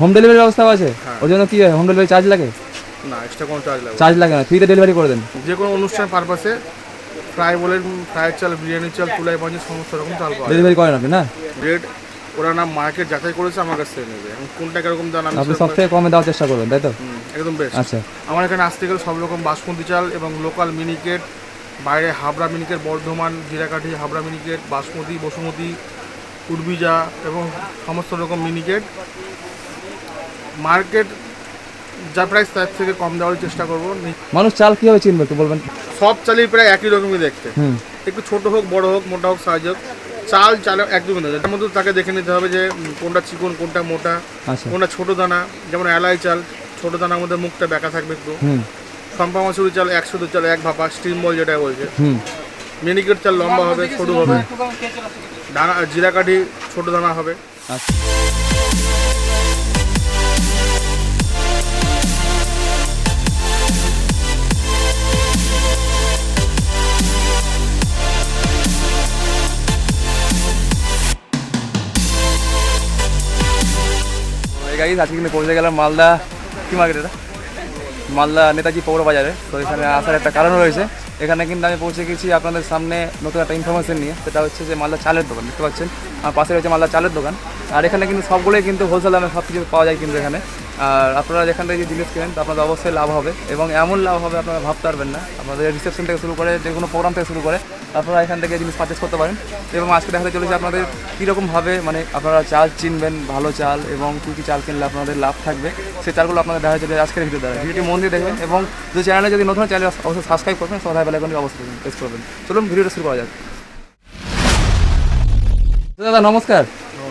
Home delivery ব্যবস্থাও আছে? হ্যাঁ। ওর জন্য কি হয়? হোম ডেলিভারি চার্জ লাগে? না এক্সট্রা কোনো চার্জ লাগে চার্জ লাগে না। ফ্রিতে ডেলিভারি করে দেন। যে কোনো অনুষ্ঠান পারপাসে ফ্রাই বলেন ফ্রাইয়ের চাল বিরিয়ানি চাল তুলাই পাঞ্জি সমস্ত রকম চাল পাওয়া ডেলিভারি করেন আপনি না? রেট ওরা না মার্কেট যাচাই করেছে আমার কাছ থেকে নেবে। কোনটা কীরকম দাম আমি আপনি সব থেকে কমে দেওয়ার চেষ্টা করবেন তাই তো? একদম বেস্ট আচ্ছা। আমার এখানে আসতে গেলে সব রকম বাসমতি চাল এবং লোকাল মিনিকেট বাইরে হাবড়া মিনিকেট বর্ধমান জিরাকাঠি হাবড়া মিনিকেট বাসমতি বসুমতি উর্বিজা এবং সমস্ত রকম মিনিকেট মার্কেট যা প্রাইস তার থেকে কম দেওয়ার চেষ্টা করব। মানুষ চাল কীভাবে চিনবে একটু বলবেন? সব চালই প্রায় একই রকমই দেখতে। একটু ছোট হোক বড় হোক মোটা হোক সাইজ হোক চাল চাল একদমই না। তার মধ্যে তাকে দেখে নিতে হবে যে কোনটা চিকন কোনটা মোটা আচ্ছা। কোনটা ছোট দানা। যেমন এলাই চাল ছোট দানার মধ্যে মুখটা বেঁকা থাকবে একটু। হুম। সম্পা মাসুরি চাল একশো দু চাল এক ভাপা স্টিম বল যেটা বলছে। হুম। মিনিকেট চাল লম্বা হবে সরু হবে। দানা জিরা কাঠি ছোট দানা হবে। আচ্ছা। গাইজ আজকে কিন্তু পৌঁছে গেলাম মালদা। কি মার্কেট এটা? মালদা নেতাজি পৌর বাজারে। তো এখানে আসার একটা কারণ রয়েছে। এখানে কিন্তু আমি পৌঁছে গেছি আপনাদের সামনে নতুন একটা ইনফরমেশন নিয়ে। সেটা হচ্ছে যে মালদা চালের দোকান, দেখতে পাচ্ছেন? আমার পাশে রয়েছে মালদা চালের দোকান। আর এখানে কিন্তু সবগুলোই কিন্তু হোলসেল দামে সব কিছু পাওয়া যায় কিন্তু এখানে। আর আপনারা যেখান থেকে যে জিনিস কেনেন তো আপনাদের অবশ্যই লাভ হবে। এবং এমন লাভ হবে আপনারা ভাবতে পারবেন না। আপনাদের রিসেপশন থেকে শুরু করে যে কোনো প্রোগ্রাম থেকে শুরু করে আপনারা এখান থেকে জিনিস পারচেস করতে পারেন। এবং আজকে দেখাতে চলেছে আপনাদের কীরকমভাবে মানে আপনারা চাল চিনবেন ভালো চাল এবং কী কী চাল কিনলে আপনাদের লাভ থাকবে সেই চালগুলো আপনাদের দেখা চলে আজকের ভিডিও দ্বারা। ভিডিওটি মন দিয়ে দেখবেন এবং যদি চ্যানেলে যদি নতুন চ্যানেল অবশ্যই সাবস্ক্রাইব করবেন সবাই বেলা এখন অবশ্যই প্রেস করবেন। চলুন ভিডিওটা শুরু করা যাক। দাদা নমস্কার।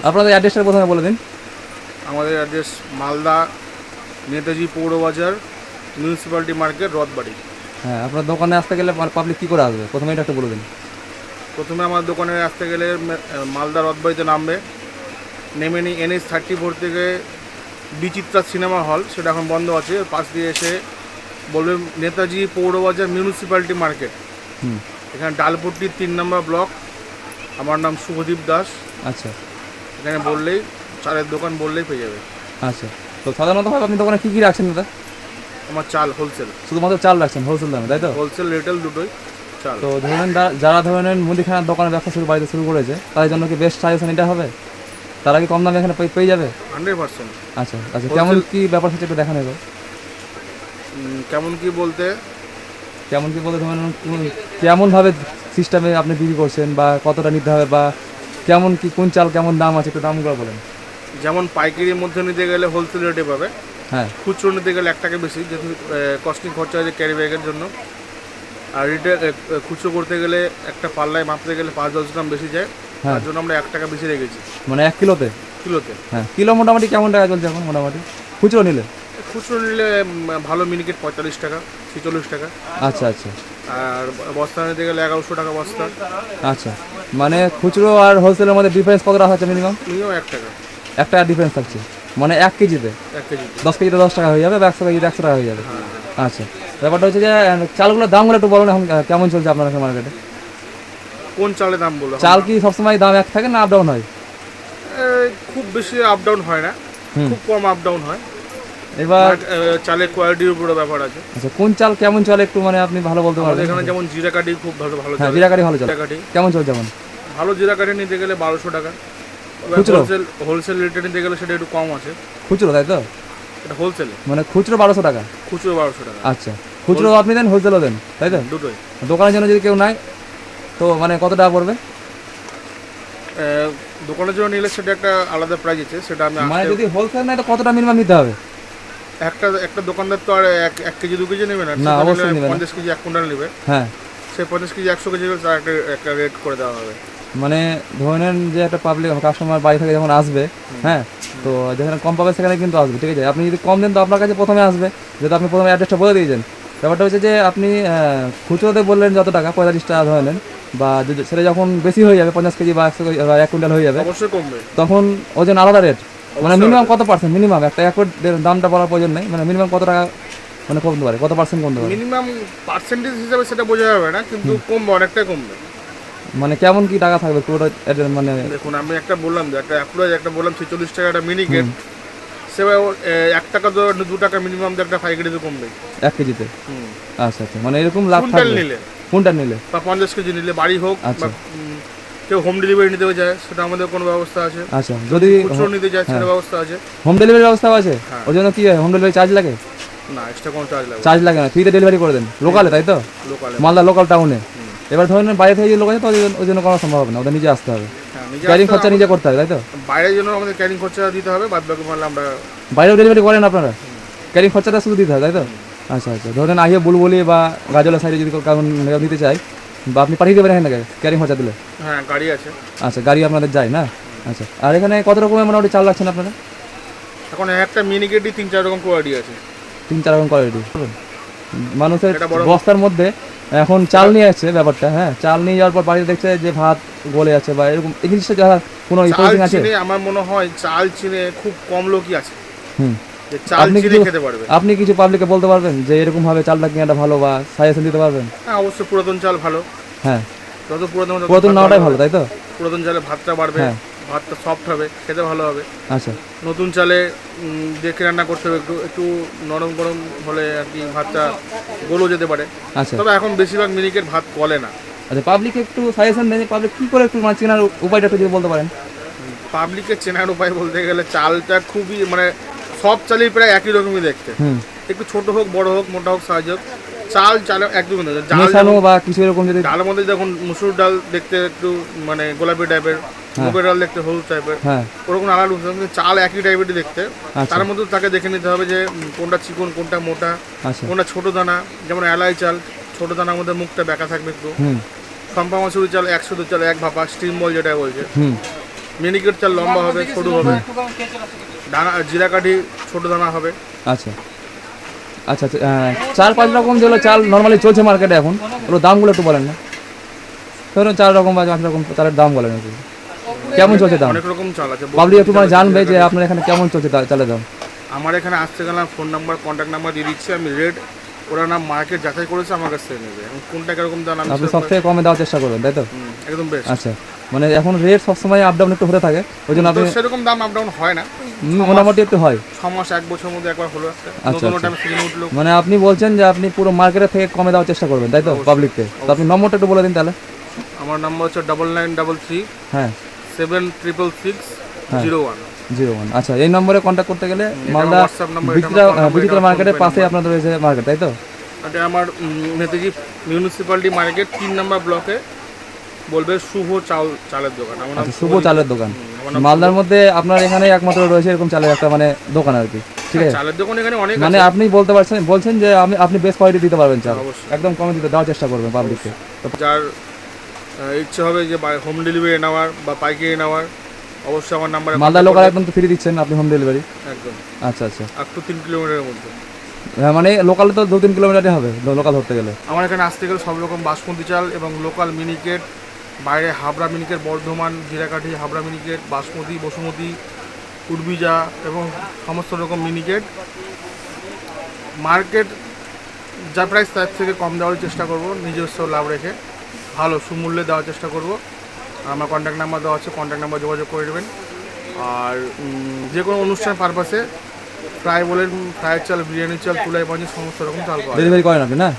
আপনাদের অ্যাড্রেসটা প্রথমে বলে দিন। আমাদের অ্যাড্রেস মালদা নেতাজি পৌর বাজার মিউনিসিপ্যালিটি মার্কেট রথবাড়ি। হ্যাঁ আপনার দোকানে আসতে গেলে পাবলিক কী করে আসবে? প্রথমে এটা একটু বলে দিন। প্রথমে আমার দোকানে আসতে গেলে মালদা রথবাড়িতে নামবে। নেমে নিয়ে এনএস থার্টি ফোর থেকে বিচিত্রা সিনেমা হল সেটা এখন বন্ধ আছে। পাশ দিয়ে এসে বলবে নেতাজি পৌরবাজার মিউনিসিপ্যালিটি মার্কেট হুম। এখানে ডালপট্টির তিন নম্বর ব্লক আমার নাম শুভদীপ দাস। আচ্ছা। এখানে বললেই চালের দোকান বললেই পেয়ে যাবে। আচ্ছা তো সাধারণতভাবে আপনি দোকানে কী কী রাখছেন দাদা? আমার চাল হোলসেল। শুধুমাত্র চাল রাখছেন হোলসেল দামে তাই তো? হোলসেল রিটেল দুটোই চাল। তো ধরেন যারা ধরেন মুদিখানার দোকানে ব্যবসা শুরু বাড়িতে শুরু করেছে তাদের জন্য কি বেস্ট সাজেশন এটা হবে? তারা কি কম দামে এখানে পেয়ে- পেয়ে যাবে? Hundred percent. আচ্ছা আচ্ছা কেমন কি ব্যাপার সেটা একটু দেখানো যাবে কেমন কি বলতে? কেমন কি বলতে ধরেন কেমনভাবে সিস্টেমে আপনি বিক্রি করছেন বা কতটা নিতে হবে বা কেমন কি কোন চাল কেমন দাম আছে একটু দামগুলো বলেন। যেমন পাইকারির মধ্যে নিতে গেলে হোলসেল রেটে পাবে। হ্যাঁ। খুচরো নিতে গেলে এক টাকা বেশি যেহেতু কস্টিং খরচা হয়েছে ক্যারি ব্যাগের জন্য। আর রিটেল খুচরো করতে গেলে একটা পাল্লায় মাপতে গেলে পাঁচ দশ গ্রাম বেশি যায়। হ্যাঁ। তার জন্য আমরা এক টাকা বেশি রেখেছি। মানে এক কিলোতে? কিলোতে। হ্যাঁ কিলো মোটামুটি কেমন টাকা চলছে এখন মোটামুটি? খুচরো নিলে? খুচরো নিলে ভালো মিনিকেট পঁয়তাল্লিশ টাকা ছেচল্লিশ টাকা। আচ্ছা আচ্ছা। আর বস্তা নিতে গেলে এগারোশো টাকা বস্তা। আচ্ছা মানে খুচরো আর হোলসেলের মধ্যে ডিফারেন্স কত টাকা হচ্ছে মিনিমাম মিনিমাম এক টাকা। এক টাকা ডিফারেন্স থাকছে। মানে এক কেজিতে দশ কেজিতে দশ টাকা হয়ে যাবে বা একশো কেজিতে একশো টাকা হয়ে যাবে। আচ্ছা। ব্যাপারটা হচ্ছে যে চালগুলোর দামগুলো একটু বলুন এখন কেমন চলছে আপনার মার্কেটে কোন চালের দাম বলল চাল কি সবসময় দাম এক থাকে না আপ ডাউন হয়? খুব বেশি আপ ডাউন হয় না। খুব কম আপ ডাউন হয়। এবার চালের কোয়ালিটির উপরে ব্যাপার আছে। আচ্ছা কোন চাল কেমন চলে একটু মানে আপনি ভালো বলতে পারবেন? এখানে যেমন জিরা কাঠি খুব ভালো ভালো জিরা চলে। জিরাকারি ভালো চলে। জিরা কেমন চলছে এখন ভালো জিরা কাঠি নিতে গেলে বারোশো টাকা। খুচরো? হোলসেল হোলসেল রেটে নিতে গেলে সেটা একটু কম আছে। খুচরো তাই তো? এটা হোলসেলে। মানে খুচরো বারোশো টাকা? খুচরো বারোশো টাকা। আচ্ছা। খুচরো আপনি দেন হোলসেলও দেন তাই তো? দুটোই। দোকানের জন্য যদি কেউ নাই তো মানে কত টাকা পড়বে? দোকানের জন্য নিলে সেটা একটা আলাদা প্রাইস আছে সেটা আমি মানে যদি হোলসেল নাই তো কতটা মিনিমাম নিতে হবে? একটা একটা দোকানদার তো আর এক এক কেজি দু কেজি নেবে না। না, অবশ্যই নেবে পঞ্চাশ কেজি এক কুইন্টাল নেবে। হ্যাঁ। সে পঞ্চাশ কেজি একশো কেজি তার একটা একটা রেট করে দেওয়া হবে। মানে ধরে নেন যে একটা পাবলিক কাস্টমার বাড়ি থেকে যখন আসবে হ্যাঁ তো যেখানে কম পাবে সেখানে কিন্তু আসবে ঠিক আছে? আপনি যদি কম দেন তো আপনার কাছে প্রথমে আসবে যেহেতু আপনি প্রথমে অ্যাড্রেসটা বলে দিয়েছেন। ব্যাপারটা হচ্ছে যে আপনি খুচরোতে বললেন যত টাকা পঁয়তাল্লিশ টাকা ধরে নেন বা সেটা যখন বেশি হয়ে যাবে পঞ্চাশ কেজি বা একশো বা এক কুইন্টাল হয়ে যাবে তখন ওজন আলাদা রেট মানে মিনিমাম কত পার্সেন্ট মিনিমাম একটা এক দামটা বলার প্রয়োজন নেই মানে মিনিমাম কত টাকা মানে কমতে পারে কত পার্সেন্ট কমতে পারে? মিনিমাম পার্সেন্টেজ হিসাবে সেটা বোঝা যাবে না কিন্তু কমবে অনেকটাই কমবে। মানে কেমন কি টাকা থাকবে পুরোটা মানে? দেখুন আমি একটা বললাম যে একটা অ্যাপ্রোচ একটা বললাম ছেচল্লিশ টাকা একটা মিনি গেট সে এক টাকা তো দু টাকা মিনিমাম একটা পাইকারিতে কমবে। এক কেজিতে? আচ্ছা আচ্ছা মানে এরকম লাভ কুইন্টাল নিলে। কোনটা নিলে? বা পঞ্চাশ কেজি নিলে বাড়ি হোক আচ্ছা। বা কেউ হোম ডেলিভারি নিতে যায় সেটা আমাদের কোনো ব্যবস্থা আছে। আচ্ছা যদি খুচরো নিতে যায় সেটা ব্যবস্থা আছে। হোম ডেলিভারি ব্যবস্থা আছে? হ্যাঁ। ওই জন্য কি হোম ডেলিভারি চার্জ লাগে? না এক্সট্রা কোনো চার্জ লাগে চার্জ লাগে না। ফ্রিতে ডেলিভারি করে দেন। লোকালে তাই তো? লোকালে মালদা লোকাল টাউনে এবার ধরেন বাইরে থেকে যে লোক আছে তো ওই জন্য- করা সম্ভব হবে না ওদের নিজে আসতে হবে। ক্যারিং খরচা নিজে করতে হবে তাই তো? হবে। বাইরের জন্য আমাদের ক্যারিং খরচা দিতে হবে বাদ বাকি মাল আমরা বাইরেও ডেলিভারি করেন আপনারা? ক্যারিং খরচাটা শুধু দিতে হয় তাই তো? আচ্ছা আচ্ছা। ধরেন আহিয়ে বুলবুলি বা গাজলা সাইডে যদি কারণ নিতে চাই বা আপনি পাঠিয়ে দেবেন এখান ক্যারিং খরচা দিলে? হ্যাঁ গাড়ি আছে। আচ্ছা গাড়ি আপনাদের যায় না? আচ্ছা। আর এখানে কত রকমের মোটামুটি চাল রাখছেন আপনারা? এখন একটা মিনিকেটই তিন চার রকম কোয়ালিটি আছে। তিন চার রকম কোয়ালিটি মানুষের বস্তার মধ্যে এখন চাল নিয়ে আসছে ব্যাপারটা হ্যাঁ চাল নিয়ে যাওয়ার পর বাড়িতে দেখছে যে ভাত গলে আছে বা এরকম এই জিনিসটা যারা কোনো ইপোজিং আছে? আমার মনে হয় চাল চিনে খুব কম লোকই আছে। হুম। আপনি কিছু- খেতে পারবে। আপনি কিছু পাবলিককে বলতে পারবেন যে এরকম ভাবে চালটা কিনাটা ভালো বা সাজেশন দিতে পারবেন? হ্যাঁ অবশ্যই পুরাতন চাল ভালো। হ্যাঁ। যত পুরাতন পুরাতন ভালো ভালো তাই তো? পুরাতন চালে ভাতটা বাড়বে। হ্যাঁ। ভাতটা সফট হবে খেতে ভালো হবে। আচ্ছা। নতুন চালে দেখে রান্না করতে হবে একটু একটু নরম গরম হলে আর কি ভাতটা গলেও যেতে পারে। আচ্ছা। তবে এখন বেশিরভাগ মিনিকেট ভাত গলে না। আচ্ছা পাবলিককে একটু সাজেশন দেন পাবলিক কি করে একটু মানে চেনার উপায়টা একটু যদি বলতে পারেন। পাবলিকের চেনার উপায় বলতে গেলে চালটা খুবই মানে সব চালই প্রায় একই রকমই দেখতে। একটু ছোট হোক বড় হোক মোটা হোক সাইজ হোক চাল চাল একদমই না চাল বা কিছু এরকম যদি ডালের মধ্যে দেখুন মুসুর ডাল দেখতে একটু মানে গোলাপি টাইপের মুগের ডাল দেখতে হলুদ টাইপের হ্যাঁ। ওরকম আলাদা রূপ, চাল একই টাইপেরই দেখতে। আচ্ছা। তার মধ্যে তাকে দেখে নিতে হবে যে কোনটা চিকন কোনটা মোটা আচ্ছা। কোনটা ছোট দানা যেমন এলাই চাল ছোট দানার মধ্যে মুখটা বেঁকা থাকবে একটু। সম্পা মাসুরি চাল একশো দু চাল এক ভাপা স্টিম বল যেটা বলছে। মিনিকেট চাল লম্বা হবে সরু হবে। ডানা জিরা কাঠি ছোট দানা হবে। আচ্ছা। আচ্ছা আচ্ছা চার পাঁচ রকম যেগুলো চাল নর্মালি চলছে মার্কেটে এখন। ওগুলো দামগুলো একটু বলেন না। ধরুন চার রকম বা পাঁচ রকম চালের দাম বলেন একটু। কেমন চলছে দাম? অনেক রকম চাল আছে। পাবলিক একটু মানে জানবে যে আপনার এখানে কেমন চলছে চালের দাম। আমার এখানে আসতে গেলাম ফোন নাম্বার কন্ট্যাক্ট নাম্বার দিয়ে দিচ্ছি। আমি রেট ওরা নাম মার্কেট যাচাই করেছে আমার কাছ থেকে নেবে এবং কোনটা কীরকম দাম আমি আপনি সব থেকে কমে দেওয়ার চেষ্টা করবেন তাই তো? একদম বেস্ট আচ্ছা মানে এখন রেট সবসময় আপ ডাউন একটু হতে থাকে ওই জন্য আপনি সেরকম দাম আপ ডাউন হয় না। মোটামুটি একটু হয়। ছ মাস এক বছর মধ্যে একবার হলো আচ্ছা, আচ্ছা। মানে আপনি বলছেন যে আপনি পুরো মার্কেটের থেকে কমে দেওয়ার চেষ্টা করবেন তাই তো পাবলিককে তো আপনি নম্বরটা একটু বলে দিন তাহলে। আমার নাম্বার হচ্ছে ডাবল নাইন ডাবল থ্রি হ্যাঁ। Seven triple six zero one zero one আচ্ছা এই নম্বরে কন্ট্যাক্ট করতে গেলে মালদা বিচিত্রা মার্কেটের পাশে আপনাদের রয়েছে মার্কেট তাই তো? এটা আমার নেতাজি মিউনিসিপ্যালিটি মার্কেট তিন নম্বর ব্লকে বলবে শুভ চাল চালের দোকান। আমার আচ্ছা শুভ চালের দোকান। মালদার মধ্যে আপনার এখানে একমাত্র রয়েছে এরকম চালের একটা মানে দোকান আর কি ঠিক আছে? চালের দোকান এখানে অনেক মানে আপনি বলতে পারছেন বলছেন যে আমি আপনি বেস্ট কোয়ালিটি দিতে পারবেন চাল। একদম কমে দিতে দেওয়ার চেষ্টা করবেন পাবলিককে যার ইচ্ছে হবে যে হোম ডেলিভারি নেওয়ার বা পাইকারি নেওয়ার। অবশ্যই আমার নাম্বারে মালদা লোকাল একদম তো ফ্রি দিচ্ছেন আপনি হোম ডেলিভারি একদম। আচ্ছা আচ্ছা। আপ টু তিন কিলোমিটারের মধ্যে। হ্যাঁ, মানে লোকালে তো দু তিন কিলোমিটারই হবে লোকাল ধরতে গেলে। আমার এখানে আসতে গেলে সব রকম বাসমতি চাল এবং লোকাল মিনিকেট বাইরে হাবড়া মিনিকেট বর্ধমান জিরাকাঠি হাবড়া মিনিকেট বাসমতি বসুমতি উর্বিজা এবং সমস্ত রকম মিনিকেট মার্কেট যা প্রাইস তার থেকে কম দেওয়ার চেষ্টা করব নিজস্ব লাভ রেখে। ভালো সুমূল্যে দেওয়ার চেষ্টা করব। আমার কন্ট্যাক্ট নাম্বার দেওয়া আছে কন্ট্যাক্ট নাম্বার যোগাযোগ করে দেবেন আর যে কোনো অনুষ্ঠান পারপাসে ফ্রাই বলেন ফ্রাইয়ের চাল বিরিয়ানির চাল তুলাই পাঞ্জি সমস্ত রকম চাল পাওয়া ডেলিভারি করেন আপনি না?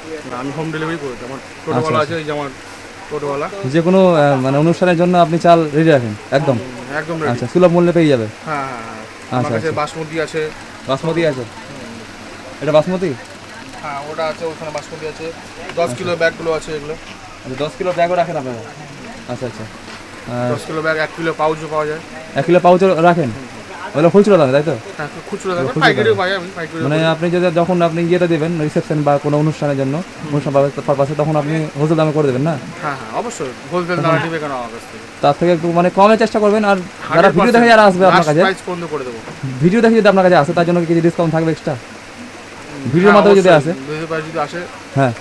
আমি হোম ডেলিভারি করি আমার টোটোওয়ালা আছে এই যে আমার টোটোওয়ালা। যে কোনো মানে অনুষ্ঠানের জন্য আপনি চাল রেডি রাখেন একদম? একদম রেডি আচ্ছা সুলভ মূল্যে পেয়ে যাবে? হ্যাঁ হ্যাঁ হ্যাঁ। আচ্ছা, কাছে বাসমতি আছে। বাসমতি আছে? এটা বাসমতি? হ্যাঁ ওটা আছে ওখানে বাসমতি আছে। দশ কিলো ব্যাগগুলো আছে এগুলো। আচ্ছা দশ কিলো ব্যাগও রাখেন আপনারা? আচ্ছা আচ্ছা। দশ কিলো ব্যাগ এক কিলো পাউচও পাওয়া যায়। এক কিলো পাউচ রাখেন? ওগুলো খুচরো দামে তাই তো? হ্যাঁ মানে আপনি যদি যখন আপনি ইয়েতে দেবেন রিসেপশন বা কোনো অনুষ্ঠানের জন্য অনুষ্ঠান পারপাসে তখন আপনি হোলসেল দামে করে দেবেন না? হ্যাঁ হ্যাঁ অবশ্যই। হোলসেল দামে দিবে কেন আমার কাছ থেকে? তার থেকে একটু মানে কমে চেষ্টা করবেন আর যারা ভিডিও দেখে যারা আসবে আপনার কাছে ভিডিও দেখে যদি আপনার কাছে আসে তার জন্য কিছু ডিসকাউন্ট থাকবে এক্সট্রা ভিডিওর মাধ্যমে যদি আসে। যদি আসে হ্যাঁ।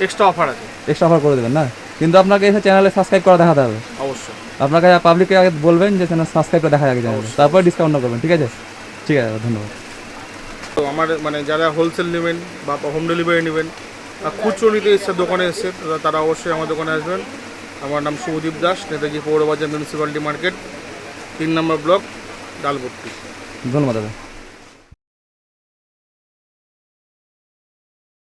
এক্সট্রা অফার আছে। এক্সট্রা অফার করে দেবেন না? কিন্তু আপনাকে এসে চ্যানেলে সাবস্ক্রাইব করা দেখাতে হবে। অবশ্যই। আপনাকে পাবলিককে আগে বলবেন যে চ্যানেল সাবস্ক্রাইব করে দেখা আগে চ্যানেলে তারপরে ডিসকাউন্ট করবেন ঠিক আছে? ঠিক আছে ধন্যবাদ। তো আমার মানে যারা হোলসেল নেবেন বা হোম ডেলিভারি নেবেন খুচরো নিতে এসছে দোকানে এসছে তারা- অবশ্যই আমার দোকানে আসবেন। আমার নাম শুভদীপ দাস নেতাজি পৌরবাজার মিউনিসিপ্যালিটি মার্কেট তিন নম্বর ব্লক ডাল ভর্তি ধন্যবাদ দাদা।